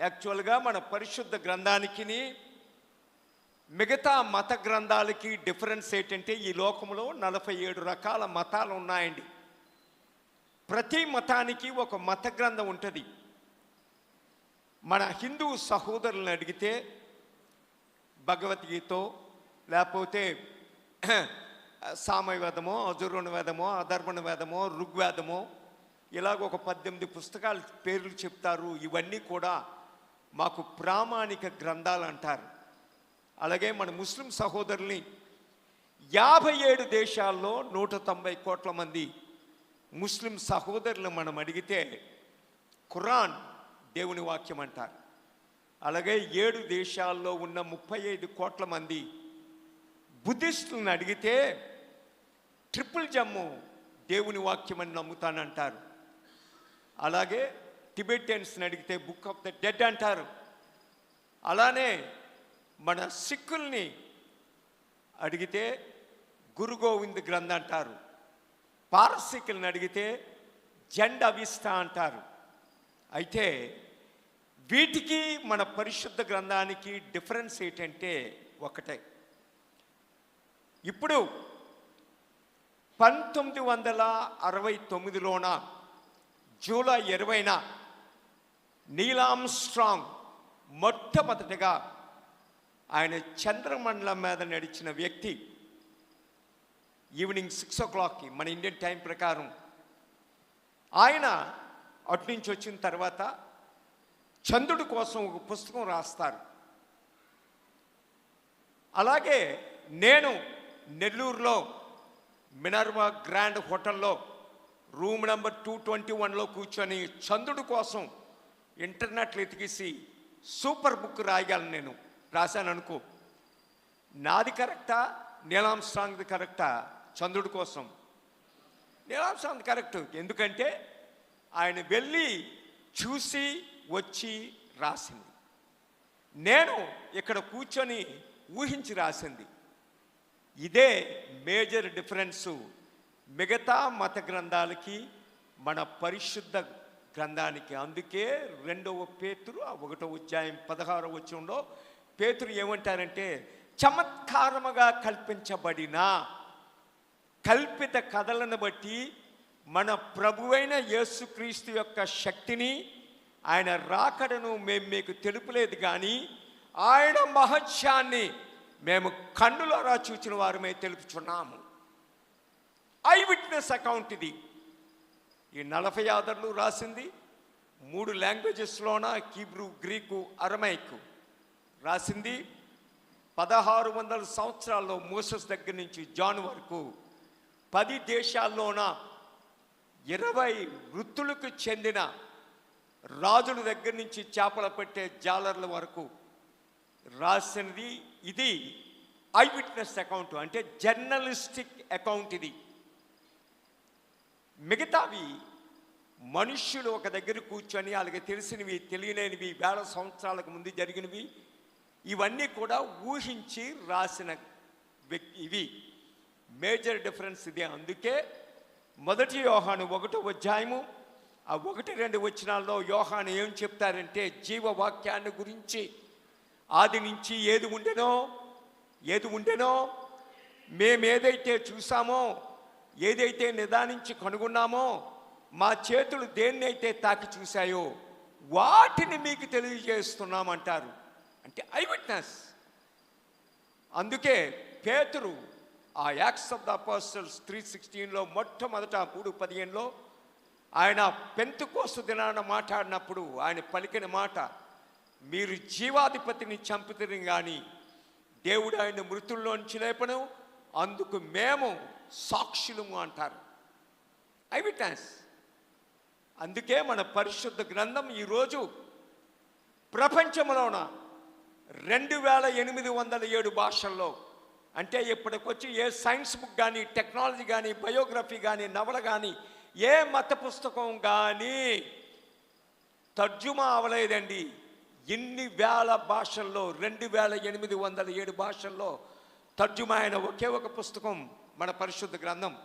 యాక్చువల్గా మన పరిశుద్ధ గ్రంథానికి మిగతా మత గ్రంథాలకి డిఫరెన్స్ ఏంటంటే ఈ లోకంలో నలభై ఏడు రకాల మతాలు ఉన్నాయండి. ప్రతి మతానికి ఒక మత గ్రంథం ఉంటుంది. మన హిందూ సహోదరులను అడిగితే భగవద్గీత లేకపోతే సామవేదమో అజుర్వణవేదమో వేదమో వేదమో ఋగ్వేదమో ఇలాగ ఒక పద్దెనిమిది పుస్తకాల పేర్లు చెప్తారు. ఇవన్నీ కూడా మాకు ప్రామాణిక గ్రంథాలు అంటారు. అలాగే మన ముస్లిం సహోదరుల్ని యాభై ఏడు దేశాల్లో నూట తొంభై కోట్ల మంది ముస్లిం సహోదరులు మనం అడిగితే ఖురాన్ దేవుని వాక్యం అంటారు. అలాగే ఏడు దేశాల్లో ఉన్న ముప్పై ఐదు కోట్ల మంది బుద్ధిస్టులను అడిగితే ట్రిపుల్ జమ్ము దేవుని వాక్యం అని నమ్ముతానంటారు. అలాగే టిబెటియన్స్ని అడిగితే బుక్ ఆఫ్ ద డెడ్ అంటారు. అలానే మన సిక్కుల్ని అడిగితే గురు గోవింద్ గ్రంథ అంటారు. పారసికుల్ని అడిగితే జెండ అవిస్తా అంటారు. అయితే వీటికి మన పరిశుద్ధ గ్రంథానికి డిఫరెన్స్ ఏంటంటే ఒకటే. ఇప్పుడు పంతొమ్మిది వందల అరవై తొమ్మిదిలోన జూలై ఇరవైన నీలాం స్ట్రాంగ్ మొట్టమొదటిగా ఆయన చంద్రమండలం మీద నడిచిన వ్యక్తి. ఈవినింగ్ సిక్స్ ఓ క్లాక్కి మన ఇండియన్ టైం ప్రకారం. ఆయన అటు నుంచి వచ్చిన తర్వాత చంద్రుడి కోసం ఒక పుస్తకం రాస్తారు. అలాగే నేను నెల్లూరులో మినర్వా గ్రాండ్ హోటల్లో రూమ్ నెంబర్ టూ ట్వంటీ వన్లో కూర్చొని చంద్రుడి కోసం ఇంటర్నెట్లో ఎతికేసి సూపర్ బుక్ రాయగలను నేను. రాశాను అనుకో. నాది కరెక్టా? నీలాం స్ట్రాంగ్ది కరెక్టా? చంద్రుడి కోసం. నీలాం స్ట్రాంగ్ కరెక్ట్. ఎందుకంటే ఆయన వెళ్ళి చూసి వచ్చి రాసింది. నేను ఇక్కడ కూర్చొని ఊహించి రాసింది. ఇదే మేజర్ డిఫరెన్సు. మిగతా మత గ్రంథాలకి మన పరిశుద్ధ గ్రంథానికి అందుకే రెండవ పేతురు ఆ ఒకటో అధ్యాయం పదహారవ వచ్చంలో పేతురు ఏమంటారంటే చమత్కారముగా కల్పించబడిన కల్పిత కథలను బట్టి మన ప్రభువైన యేసుక్రీస్తు యొక్క శక్తిని ఆయన రాకడను మేము మీకు తెలుపులేదు కానీ ఆయన మహత్యాన్ని మేము కన్నులరా చూచిన వారమే తెలుపుచున్నాము. ఐ విట్నెస్ అకౌంట్ ఇది. ఈ నలభై ఆదర్లు రాసింది మూడు లాంగ్వేజెస్లోన కీబ్రూ గ్రీకు అరమైక్. రాసింది పదహారు వందల సంవత్సరాల్లో మోసస్ దగ్గర నుంచి జాన్ వరకు. పది దేశాల్లోన ఇరవై వృత్తులకు చెందిన రాజుల దగ్గర నుంచి చేపలు పట్టే జాలర్ల వరకు రాసినది. ఇది ఐ విట్నెస్ అకౌంట్ అంటే జర్నలిస్టిక్ అకౌంట్ ఇది. మిగతావి మనుష్యులు ఒక దగ్గర కూర్చొని వాళ్ళకి తెలిసినవి తెలియలేనివి వేల సంవత్సరాలకు ముందు జరిగినవి ఇవన్నీ కూడా ఊహించి రాసిన ఇవి. మేజర్ డిఫరెన్స్ ఇదే. అందుకే మొదటి యోహాను ఒకటో అధ్యాయము ఆ ఒకటి రెండు వచనాల్లో యోహాను ఏం చెప్తారంటే జీవవాక్యాన్ని గురించి ఆది నుంచి ఏది ఉండెనో ఏది ఉండెనో మేమేదైతే చూసామో ఏదైతే నిదానించి కనుగొన్నామో మా చేతులు దేన్నైతే తాకి చూశాయో వాటిని మీకు తెలియజేస్తున్నామంటారు. అంటే ఐ విట్నెస్ అందుకే పేతురు ఆ acts of the apostles three సిక్స్టీన్లో మొట్టమొదట మూడు పదిహేనులో ఆయన పెంతుకోసు దినాన మాట్లాడినప్పుడు ఆయన పలికిన మాట మీరు జీవాధిపతిని చంపుతుంది కానీ దేవుడు ఆయన మృతుల్లోంచి లేపను అందుకు మేము సాక్షులము అంటారు. I witness. అందుకే మన పరిశుద్ధ గ్రంథం ఈరోజు ప్రపంచంలోన రెండు వేల ఎనిమిది వందల ఏడు భాషల్లో అంటే ఇప్పటికొచ్చి ఏ సైన్స్ బుక్ కానీ టెక్నాలజీ కానీ బయోగ్రఫీ కానీ నవల కానీ ఏ మత పుస్తకం కానీ తర్జుమా అవలేదండి. ఇన్ని వేల భాషల్లో రెండు వేల ఎనిమిది వందల ఏడు భాషల్లో తర్జుమ అయిన ఒకే ఒక పుస్తకం మన పరిశుద్ధ గ్రంథం.